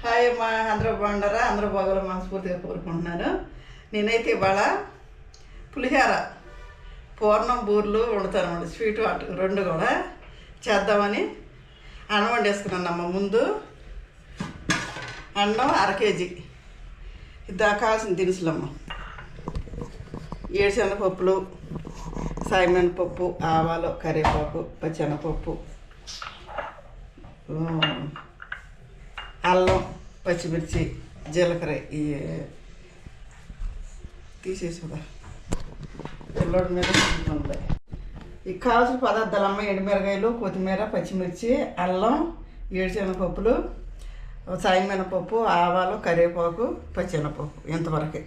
Hi అమ్మా అందరూ బాగుండారా అందరూ బాగోలు మనస్ఫూర్తిగా కోరుకుంటున్నాను. నేనైతే ఇవాళ పులిహార పూర్ణం బూర్లు వండుతాను అన్నమాట. స్వీట్ వాటర్ రెండు కూడా చేద్దామని అన్నం వండేసుకున్నానమ్మ ముందు అన్నం అర కేజీ. ఇద్దా కావాల్సిన దినుసులమ్మ ఏడుశనగపప్పులు సాయమైన పప్పు ఆవాలు కరివేపాకు పచ్చెనపప్పు అల్లం పచ్చిమిర్చి జీలకర్ర ఈ తీసేసుదా? పిల్లోడి మీద ఉంటుంది ఈ కావాల్సిన పదార్థాలు అమ్మ ఎండుమిరకాయలు కొత్తిమీర పచ్చిమిర్చి అల్లం ఏడుచెనపప్పులు సాయమినపప్పు ఆవాలు కరివేపాకు పచ్చెనపప్పు ఇంతవరకే.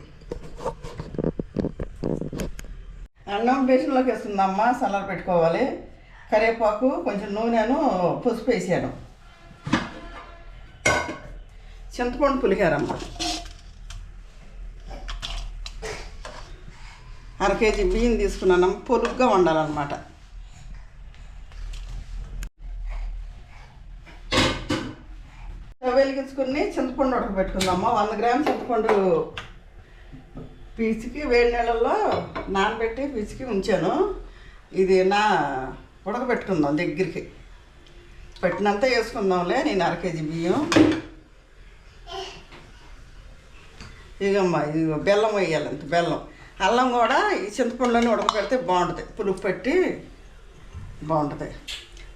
అన్నం బేసన్లోకి వేస్తుందమ్మ సలాడ్ పెట్టుకోవాలి. కరివేపాకు కొంచెం నూనెను పసుపు వేసాను. చింతపండు పులిహారమ్మ. అర కేజీ బియ్యం తీసుకున్నాను పొలుగ్గా వండాలన్నమాట. వెలిగించుకుని చింతపండు ఉడకబెట్టుకుందామా? వంద గ్రాముల చింతపండు పీచుకి వేడి నీళ్ళల్లో నానబెట్టి పీచుకి ఉంచాను. ఇది నా ఉడకబెట్టుకుందాం దగ్గరికి. పెట్టినంత వేసుకుందాంలే నేను అర కేజీ బియ్యం. ఇగమ్మా ఇది బెల్లం వేయాలి ఇంత బెల్లం. అల్లం కూడా ఈ చింతపండులోనే ఉడకబెడితే బాగుంటుంది. పులుపు పెట్టి బాగుంటుంది.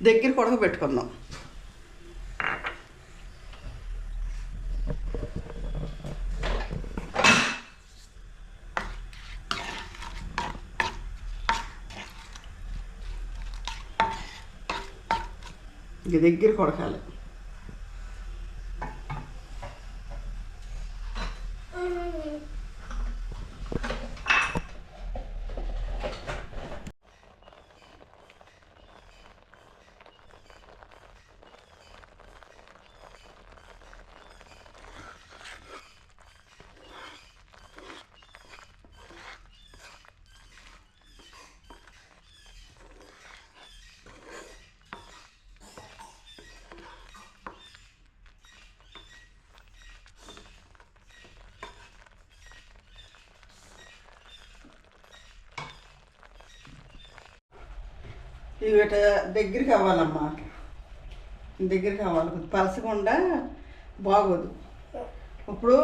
దగ్గరికి ఉడకబెట్టుకుందాం. ఇంక దగ్గర కొడకాలి ఇవి దగ్గరికి అవ్వాలమ్మా. దగ్గరికి అవ్వాలి. పలసకుండా బాగోదు. ఇప్పుడు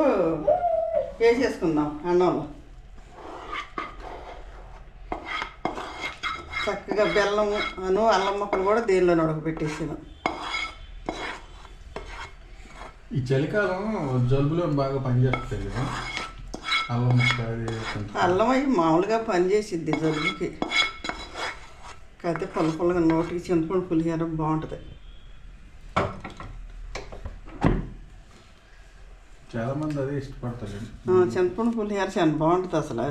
వేసేసుకుందాం అన్నంలో. చక్కగా బెల్లము అను అల్లం ముక్కలు కూడా దీనిలో ఉడకబెట్టేసాను ఈ చలికాలం జలుబులో బాగా పనిచేస్తుంది కదా. అల్లం ముక్క అల్లం అవి మామూలుగా పనిచేసిద్ది జలుబుకి. కాకపోతే పుల్ల పుల్లగా నోటికి చింతపండు పులిహార బాగుంటుంది. చాలా మంది అదే ఇష్టపడతారు. చింతపండు పులిహార చాలా బాగుంటుంది అసలు.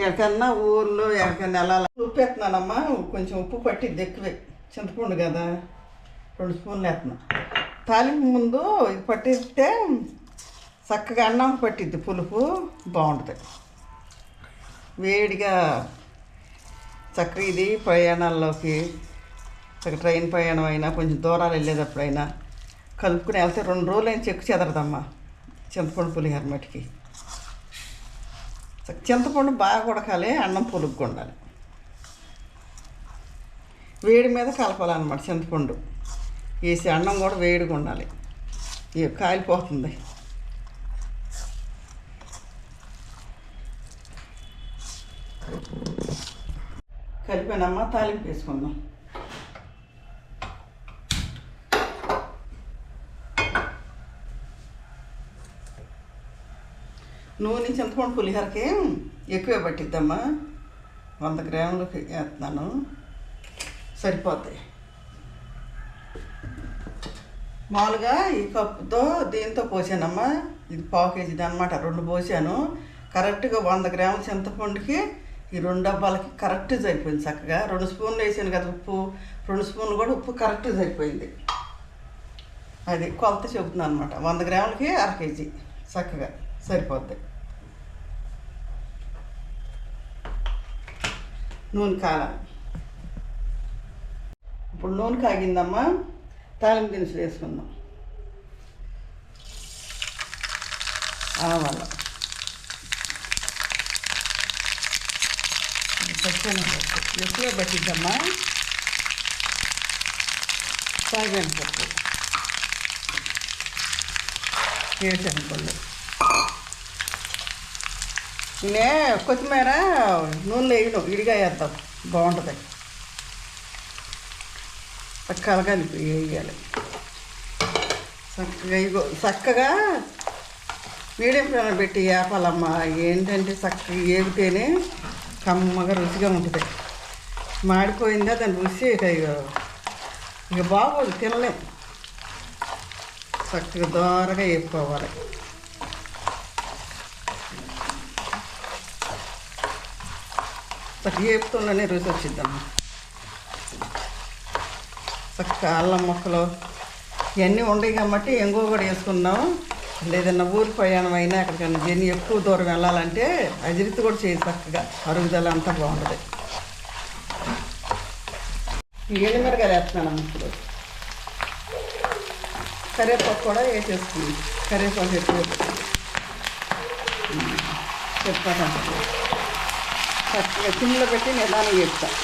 ఎక్కడికన్నా ఊర్లో ఎక్కడికన్నా ఉప్పు వేస్తున్నానమ్మా కొంచెం ఉప్పు పట్టిద్ది ఎక్కువే. చింతపండు కదా. రెండు స్పూన్లు వేస్తున్నా తాలింపు ముందు ఇది పట్టిస్తే చక్కగా అన్నం పట్టిద్ది పులుపు. బాగుంటుంది. వేడిగా చక్కగా ఇది ప్రయాణాల్లోకి ట్రైన్ ప్రయాణం అయినా కొంచెం దూరాలు వెళ్ళేటప్పుడైనా కలుపుకుని వెళ్తే రెండు రోజులు అయినా చెక్కు చెదరదమ్మా. చింతపండు పులిహోర మటుకి. చింతపండు బాగా ఉడకాలి అన్నం పులుగ్గా ఉండాలి వేడి మీద కలపాలన్నమాట చింతపండు. వేసి అన్నం కూడా వేడిగా ఉండాలి కాలిపోతుంది. కలిపానమ్మా తాలింపు వేసుకుందాం. నూనె చింతపండు పులిహోరకి ఎక్కువే పట్టిద్దమ్మా. వంద గ్రాములు వేస్తున్నాను. సరిపోతాయి. మామూలుగా ఈ కప్పుతో దీంతో పోసానమ్మా. ఇది పావు కేజీది అనమాట రెండు పోసాను. కరెక్ట్గా వంద గ్రాముల చింతపండుకి ఈ రెండు డబ్బాలకి కరెక్ట్ సరిపోయింది చక్కగా. రెండు స్పూన్లు వేసాను కదా ఉప్పు. రెండు స్పూన్లు కూడా ఉప్పు కరెక్ట్ సరిపోయింది. అది కొలత చెబుతున్నాను అనమాట వంద గ్రాములకి అర కేజీ చక్కగా సరిపోద్ది. నూనె కాలాలి ఇప్పుడు నూనె కాగిందమ్మా. తాలింపు దినుసులు వేసుకుందాం. ఆవాలు పచ్చనపప్పు ఎక్కువ పట్టిద్దమ్మా పప్పు ఏడుశనగపళ్ళు నే కొత్తిమీర నూనెలో వేయడం ఇడిగా వేద్దాం బాగుంటుంది. చక్కగా కలిపి వేయాలి. చక్కగా ఇగో చక్కగా మీడియం ఫ్లేమ్ పెట్టి వేపాలమ్మా ఏంటంటే చక్కగా ఏగితేనే కమ్మగా రుచిగా ఉంటుంది. మాడిపోయిందా దాని రుచి ఇక ఇక బాగోదు తినలేం. చక్కగా దోరగా వేపుకోవాలి. చక్కగా వేపుతుండనే రుచి వచ్చిద్దమ్మా. చక్కగా అల్లం మొక్కలు ఇవన్నీ ఉండయి కాబట్టి ఎంగో కూడా వేసుకున్నాం లేదన్నా ఊరి ప్రయాణం అయినా ఎక్కడికైనా జర్నీ ఎక్కువ దూరం వెళ్ళాలంటే అజిరితి కూడా చేయి చక్కగా. అరుగుదల అంతా బాగుంటుంది. ఎండుమిరగాయలు వేస్తున్నాను ఇప్పుడు. కరివేపాకు కూడా వేసేస్తుంది కరివేపాకు ఎక్కువ చెప్తాను చక్కగా చిన్నలో పెట్టి నిదానం చేస్తాను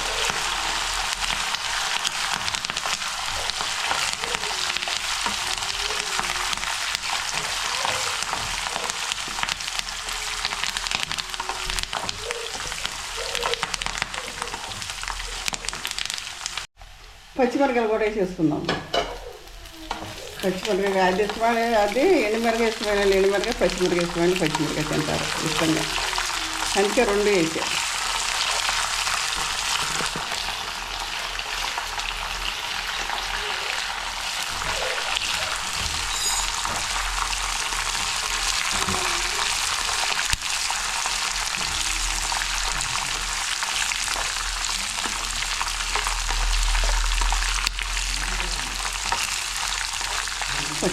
పచ్చిమిరకాయలు కూడా వేసేసుకుందాం. పచ్చిమిరకాయ అది ఇష్టమైన అది ఎండుమిరకాయ ఇష్టమైన ఎండిమిరకాయ పచ్చిమిరకాయ ఇష్టమైన పచ్చిమిరకాయ తింటారు ఇష్టంగా. అందుకే రెండు వేసా.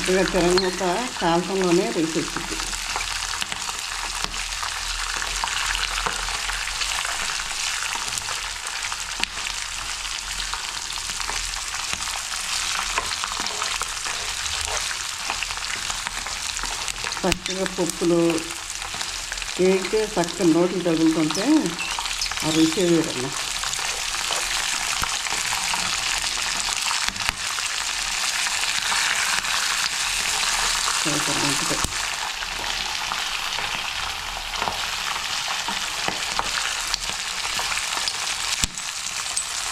చక్కగా తిరగమూత కాంతంలోనే రేసేస్తుంది చక్కగా పప్పులు ఏంటి చక్కగా నోట్లు తగులుతుంటే ఆ రుచి వేరమ్మా సూపర్ ఉంటుంది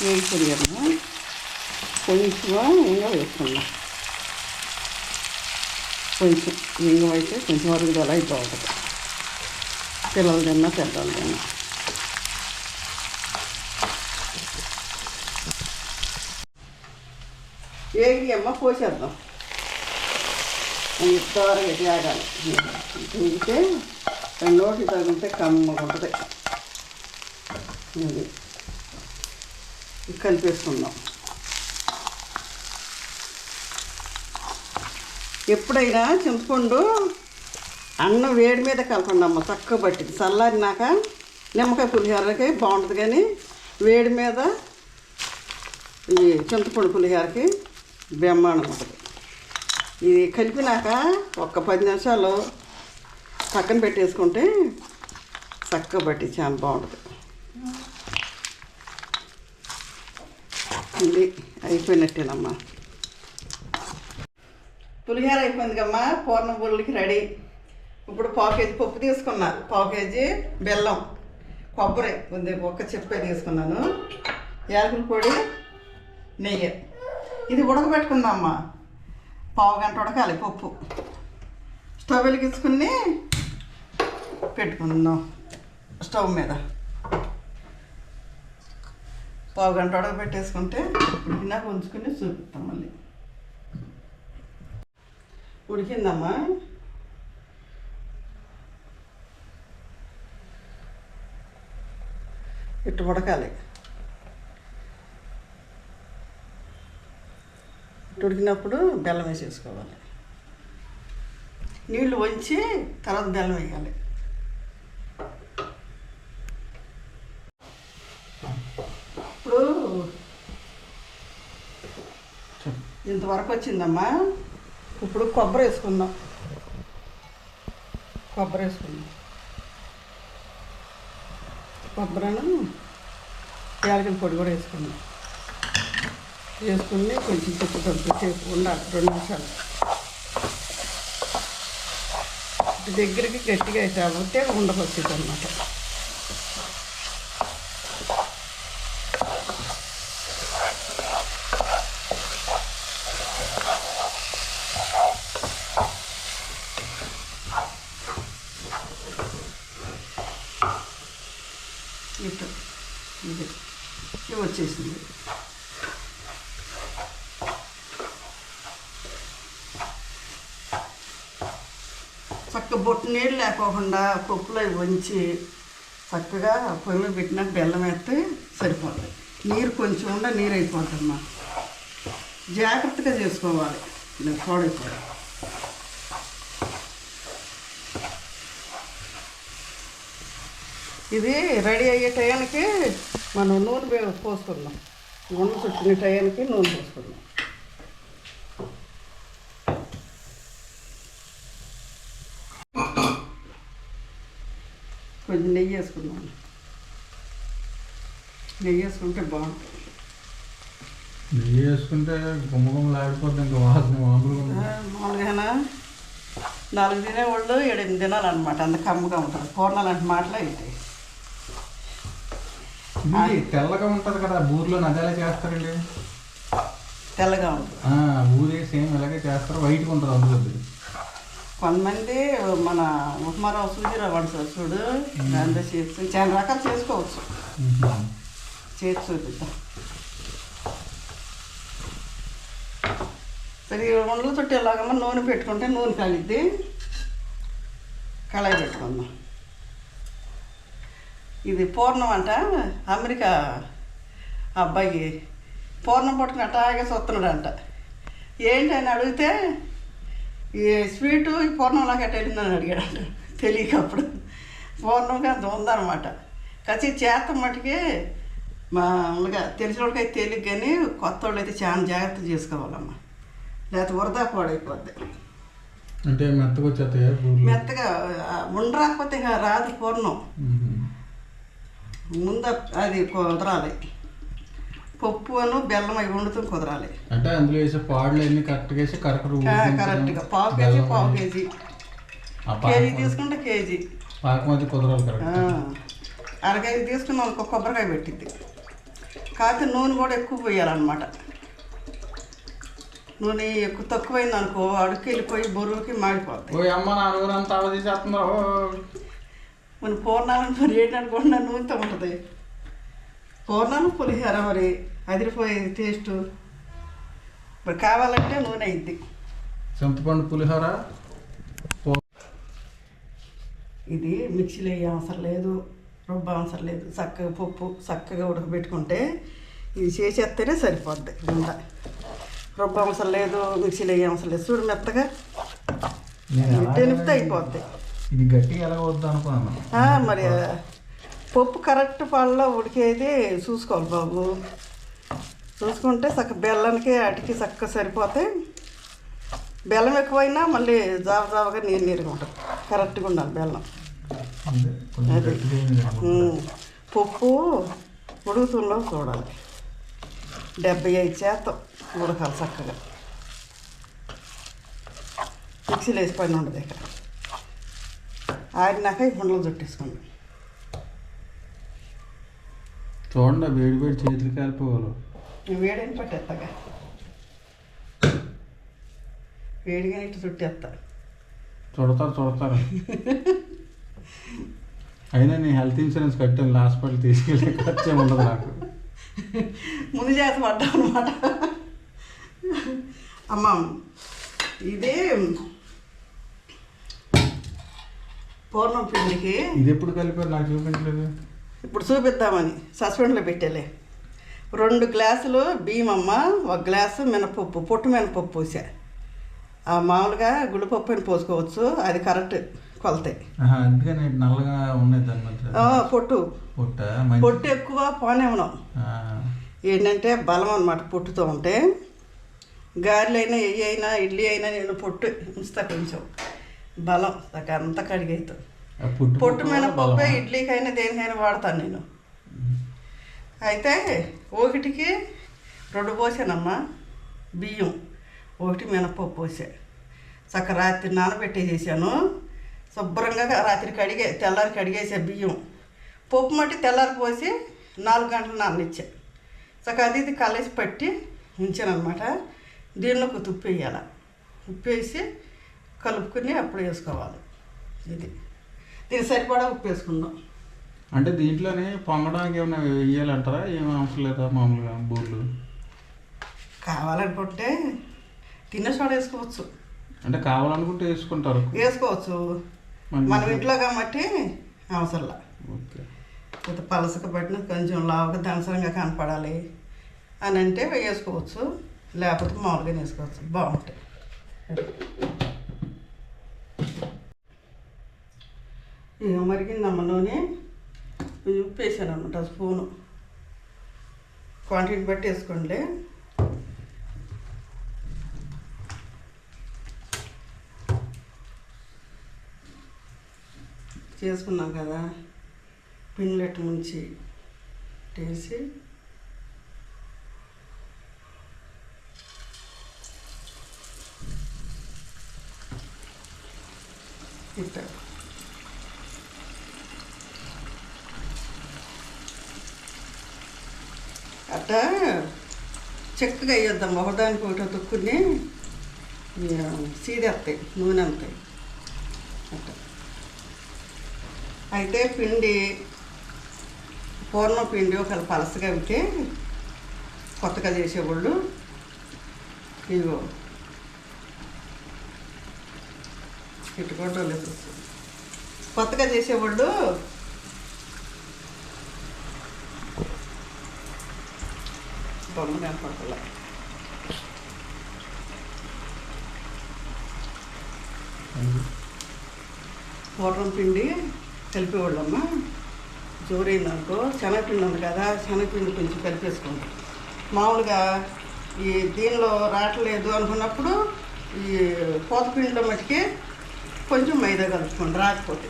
వేగి పొడిగలను కొంచెం ఇంగ వేసుకున్నాం కొంచెం ఇంగ అయితే కొంచెం అరుగుదల అయితే బాగుంటుంది పిల్లలు తిన్నా పెద్దలు తిన్నా వేగి అమ్మ పోసేద్దాం త్వరగా త్యాగాలి తింటే నోటి తగిలితే కమ్మగా ఉంటుంది. ఇది. కలిపేసుకుందాం. ఎప్పుడైనా చింతపండు అన్నం వేడి మీద కలపండి అమ్మ తక్కువ పట్టింది. చల్లారినాక నిమ్మకాయ పులిహోరకి బాగుంటుంది కానీ వేడి మీద ఈ చింతపండు పులిహోరకి బ్రహ్మాండం ఉంటుంది. ఇది కలిపినాక ఒక పది నిమిషాలు పక్కన పెట్టేసుకుంటే చక్కగా పట్టి చాలా బాగుంటుంది. ఇది అయిపోయినట్టేనమ్మా. పులిహోర అయిపోయింది కమ్మా పూర్ణ బుర్రలకి రెడీ. ఇప్పుడు పావు కేజీ పప్పు తీసుకున్నా పావు కేజీ బెల్లం కొబ్బరి. ఉంది ఒక్క చెప్పే తీసుకున్నాను. యాలకుల పొడి నెయ్యి. ఇది ఉడకబెట్టుకుందామా? పావు గంట ఉడకాలి పప్పు. స్టవ్ వెలిగించుకుని పెట్టుకుందాం. స్టవ్ మీద. పావు గంట ఉడకబెట్టేసుకుంటే ఉడికినాక ఉంచుకుని చూపిస్తాం మళ్ళీ. ఉడికిందమ్మా? ఇటు ఉడకాలి. ఉడికినప్పుడు బెల్లం వేసేసుకోవాలి. నీళ్ళు వంచి తర్వాత బెల్లం వేయాలి. ఇప్పుడు ఇంతవరకు వచ్చిందమ్మా. ఇప్పుడు కొబ్బరి వేసుకుందాం. కొబ్బరి వేసుకున్నాం కొబ్బరిను యాలకుల పొడి కూడా వేసుకున్నాం వేసుకుని కొంచెం తిప్పు కొంతసేపు ఉండాలి రెండు నిమిషాలు. ఇటు దగ్గరికి గట్టిగా అయితే అవ్వతే ఉండకొచ్చేది ఇటు ఇది ఇది వచ్చేసింది చక్క బొట్టు నీళ్ళు లేకోకుండా పప్పులో అవి వంచి చక్కగా పొయ్యిలో పెట్టిన పెట్టినాక బెల్లం వేస్తే సరిపోతుంది. నీరు కొంచెం ఉండ నీరు అయిపోతుంది జాగ్రత్తగా చేసుకోవాలి. ఇలా పాడైపోయి ఇది రెడీ అయ్యే టయానికి మనం నూనె వే- పోసుకుందాం నూనె చుట్టిన టయానికి నూనె పోసుకుందాం కొంచెం నెయ్యి వేసుకుందాం నెయ్యి వేసుకుంటే బాగుంటుంది. నెయ్యి వేసుకుంటే గుమ్మ గుమ్మలు ఆడిపోద్ది ఇంకా వాసన మామూలుగా నాలుగు తినేవాళ్ళు ఏడెనిమిది తినాలన్నమాట అంత కమ్ముగా ఉంటుంది. పూర్ణాలు అంటే మాటలు అయితే. తెల్లగా ఉంటుంది కదా ఊర్లో నదేలా చేస్తారండి? తెల్లగా ఉంటుంది. ఊరే సేమ్ ఇలాగే చేస్తారు. వైట్గా ఉంటుంది అందులో. అది. కొంతమంది మన ఉప్మారావు సూజీరావు వాడు చూడు దాంతో చేసి చాలా రకాలు చేసుకోవచ్చు. చేసి చూపిద్దాం. సరే ఈ ఉండలు చుట్టూ ఎలాగమ్మా? నూనె పెట్టుకుంటే నూనె కలిద్ది కళాయి పెట్టుకుందాం. ఇది పూర్ణం అంట. అమెరికా అబ్బాయి పూర్ణం పట్టుకుని అట్టాగే చూస్తున్నాడు అంట ఏంటి అని అడిగితే ఈ స్వీటు ఈ పూర్ణంలాగా ఎట్ట వెళ్ళిందని అడిగాడంట తెలియక అప్పుడు. పూర్ణంగా అంత ఉందన్నమాట కచ్చి చేత మటుకి మామూలుగా తెలిసిన వాళ్ళకైతే తెలియక కానీ కొత్త వాళ్ళు అయితే చాలా జాగ్రత్త చేసుకోవాలమ్మా. లేకపోతే వరదా పాడైపోద్ది. అంటే మెత్తగా వచ్చేస్తాయా మెత్తగా ఉండరాకపోతే రాదు పూర్ణం. ముందు అది కుదరాలి పప్పు అను బెల్లం అవి వండుతూ కుదరాలి. అంటే అందులో వేసే పాడులు అన్ని కరెక్ట్గా వేసి కరెక్ట్ కరెక్ట్గా. పావు కేజీ పావు కేజీ. కేజీ తీసుకుంటే కేజీ. పాకం అది కుదరాలి కరెక్ట్ అర కేజీ తీసుకున్నాం ఒక కొబ్బరికాయ పెట్టింది కాకపోతే నూనె కూడా ఎక్కువ పోయాలన్నమాట. నూనె ఎక్కువ తక్కువైంది అనుకో అడుక్కి వెళ్ళిపోయి బరువుకి మాడిపోద్ది ఓ అమ్మ నా నూరంతా అవధి చేస్తున్నారు మన పూర్ణాలను మరి ఏంటనుకుంటున్నా నూనెతో ఉంటుంది. పూర్ణాలు పులిహోర మరి. అదిరిపోయేది టేస్ట్ మరి కావాలంటే నూనె అయింది. చింతపండు పులిహోర ఇది మిక్సీలో వేయ అవసరం లేదు రుబ్బ అవసరం లేదు. చక్కగా పప్పు చక్కగా ఉడకబెట్టుకుంటే ఇది చేసేస్తేనే సరిపోద్ది గుంట. రుబ్బ అవసరం లేదు మిక్సీలో వేయ అవసరం లేదు. చూడు మెత్తగా. తెలిపితే అయిపోద్ది. ఇది గట్టిగా ఎలా వద్దు అనుకున్నాను. మరి పప్పు కరెక్ట్ పాలలో ఉడికేది చూసుకోవాలి బాబు. చూసుకుంటే చక్క బెల్లానికి అటికి చక్క సరిపోతే బెల్లం ఎక్కువైనా మళ్ళీ జావ జావగా నీరు నీరుగా ఉంటుంది. కరెక్ట్గా ఉండాలి బెల్లం. అది. పప్పు ఉడుకుతుందో చూడాలి. డెబ్బై ఐదు శాతం ఉడకాలి చక్కగా. మిక్సీలో వేసి పని ఉండదు ఇక్కడ. ఆరినాక ఈ ఉండలు చుట్టేసుకోండి. చూడండి వేడి వేడి చేతులు కాలిపోవాలి వేడని పట్టేస్తాగా వేడిగా ఇటు చుట్టేస్తా చూడతారు చూడతారు. అయినా నేను హెల్త్ ఇన్సూరెన్స్ కట్టాను హాస్పిటల్ తీసుకెళ్ళి ఖర్చు ఉండదు నాకు. ముందు చేత పడ్డాం అనమాట అమ్మ ఇదే పూర్ణం పిండికి ఇది ఎప్పుడు కలిపారు? నాకు చూపించలేదు. ఇప్పుడు చూపిద్దామని. సస్పెండ్లో పెట్టేలే. రెండు గ్లాసులు బియ్యం అమ్మ ఒక గ్లాసు మినపప్పు పొట్టు మినపప్పు పోసా. ఆ మామూలుగా గుడిపప్పు అని పోసుకోవచ్చు అది కరెక్ట్ కొలతే ఆహా, అందుకని నల్లగా ఉన్నాయి పొట్టు. పొట్ట? ఎక్కువ పోనేమనం. ఏంటంటే బలం అనమాట పొట్టుతో ఉంటే. గారెలు అయినా ఎయ్యి అయినా ఇడ్లీ అయినా నేను పొట్టు ఉంచుతా కొంచెం. బలం అంత కడిగైతే పుట్టు పొట్టు మీద కూడా పప్పే బలమా? ఇడ్లీకైనా దేనికైనా వాడతాను నేను. అయితే ఒకటికి రెండు పోసానమ్మా. బియ్యం. ఒకటి మినపప్పు పోసా. చక్క రాత్రి నానబెట్టేసేసాను. శుభ్రంగా రాత్రి కడిగే తెల్లారి కడిగేసా బియ్యం. పప్పు మట్టి తెల్లారి పోసి నాలుగు గంటలు నాననిచ్చా. చక్క అది ఇది కలిసి పట్టి ఉంచానమాట దీనిలోకి ఉప్పు వేయాలి. ఉప్పు వేసి కలుపుకుని అప్పుడు వేసుకోవాలి. ఇది. దీనికి సరిపడా ఉప్పు వేసుకుందాం. అంటే దీంట్లోనే పొంగడానికి ఏమైనా వేయాలంటారా ఏం అవసరం లేదా మామూలుగా బూర్లు? కావాలనుకుంటే తినే సోడ వేసుకోవచ్చు. అంటే కావాలనుకుంటే వేసుకుంటారు. వేసుకోవచ్చు. మన ఇంట్లో కాబట్టి అవసరంలా. ఓకే. కొంత పలసక పట్టిన కొంచెం లావుగా దనసరంగా కనపడాలి అని అంటే వేసుకోవచ్చు. లేకపోతే మామూలుగా వేసుకోవచ్చు. బాగుంటాయి. ఇక మరిగిందమ్మ నూనె. ఉప్పేసాను అనమాట స్పూను. క్వాంటిటీ బట్టి వేసుకోండి. చేసుకున్నాం కదా పిన్లెట్ ముంచి వేసి. ఇట్లా. అట్టా చక్కగా వేయొద్దాం ఒకదానికి ఒకటి తుక్కుని సీదేస్తాయి నూనె అంతాయి. అట్లా అయితే పిండి పూర్ణ పిండి ఒకవేళ పలసగా అయితే కొత్తగా చేసేవాళ్ళు ఇదిగో. ఇట్టుకోవడం లేదు. కొత్తగా చేసేవాళ్ళు బొమ్మ కనపడతలే. పూర్వం పిండి కలిపేవాళ్ళమ్మ. జోరైందనుకో శనగపిండి ఉంది కదా శనగపిండి కొంచెం కలిపేసుకుంటాం మామూలుగా ఈ దీనిలో రావట్లేదు అనుకున్నప్పుడు ఈ పోతపిండిలో మట్టుకి కొంచెం మైదా కలుపుకోండి రాకపోతే.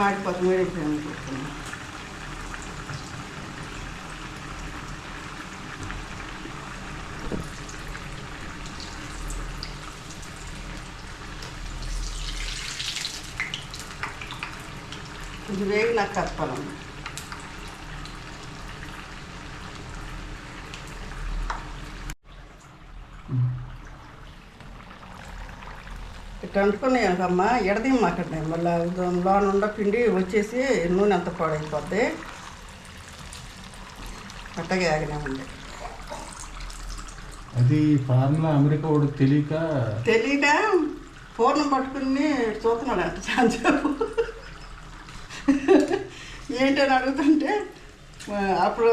మాడిపోతుంది వేడిపోయింది అనుకుంటున్నాను ఇది వేగి నాకు కప్పాలమ్మ ఇట్లా అంటుకున్నాయి అమ్మా మాకండి మళ్ళీ లోన ఉండ పిండి వచ్చేసి నూనె అంత పాడైపోద్ది. అట్టగే ఆగినామండి అది ఫార్ములా అమెరికా వాడు తెలియక తెలియక పూర్ణం పట్టుకుని చూస్తున్నాడు అంట చాలాసేపు ఏంటని అడుగుతుంటే అప్పుడు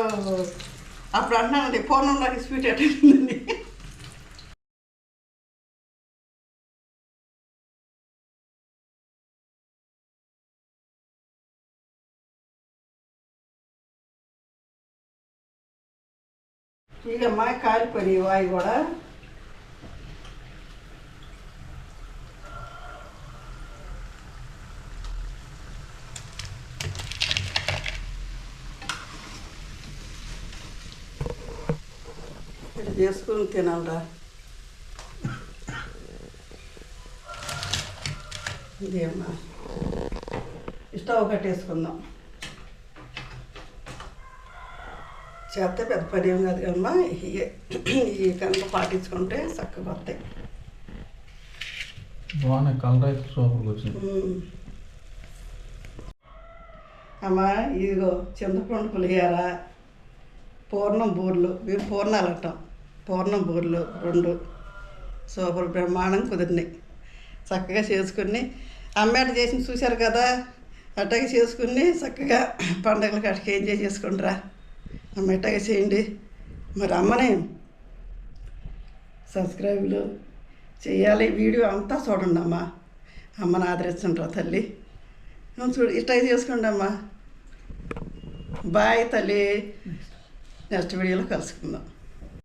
అప్పుడు అంటున్నానండి పూర్ణం నాకు స్వీట్ అటెండింది ఇకమ్మా కాలిపోయి వాయి కూడా ఇది చేసుకుని తినాలరా ఇదేమ్మా ఒకటి వేసుకుందాం చేస్తే పెద్ద పని ఏం కాదు కదమ్మా. ఈ- ఈ కనుక పాటించుకుంటే చక్కగా వస్తాయి. బాగున్నాయి కలర్ అయితే సూపర్గా వచ్చింది. ఉమ్. అమ్మా ఇదిగో చింతపండు పులిహార పూర్ణం బూర్లు. మేము పూర్ణాలు అంటాం. పూర్ణం బూర్లు రెండు. సూపర్ బ్రహ్మాండం కుదిరినాయి. చక్కగా చేసుకుని అమ్మేట చేసి చూశారు కదా? అట్టగా చేసుకుని చక్కగా పండగల కాటికి ఎంజాయ్ చేసుకుంటారా? మెట్టగా చేయండి మరి అమ్మనే సబ్స్క్రైబ్లు చేయాలి. వీడియో అంతా చూడండి అమ్మా. అమ్మని ఆదరిస్తుంటారు తల్లి. చూడు ఇట్లా చేసుకోండి అమ్మా. బాయ్ తల్లి. నెక్స్ట్ వీడియోలో కలుసుకుందాం.